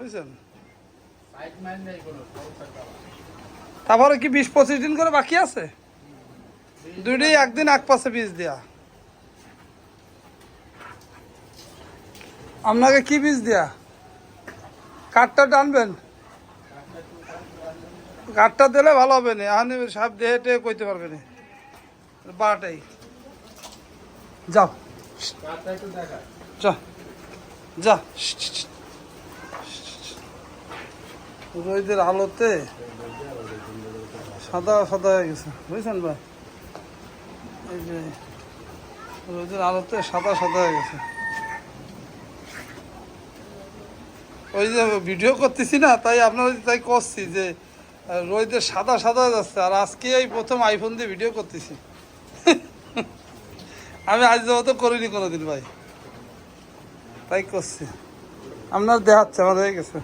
বুঝছেন? তারপরে কি বিশ পঁচিশ দিন করে বাকি আছে? দুইটাই একদিন এক পাশে বীজ দেয়া। আপনাকে কি বীজ দেয়া? কাঠটা টানবেন? কাঠটা দিলে ভালো হবে না। আনি সাপ দেহে টেহে কইতে পারবে না। বারোটাই যাও। যা। যা। রোদের আলোতে সাদা সাদা হয়ে গেছে। বুঝছেন ভাই? এই যে রোদের আলোতে সাদা সাদা হয়ে গেছে। ওই যে ভিডিও করতেছি না, তাই আপনার তাই করছি যে রোদে সাদা সাদা যাচ্ছে। আর আজকে এই প্রথম আইফোন দিয়ে ভিডিও করতেছি। আমি আজ তো করিনি কোনোদিন ভাই। তাই করছি। আপনার দেখাচ্ছে, আমার হয়ে গেছে।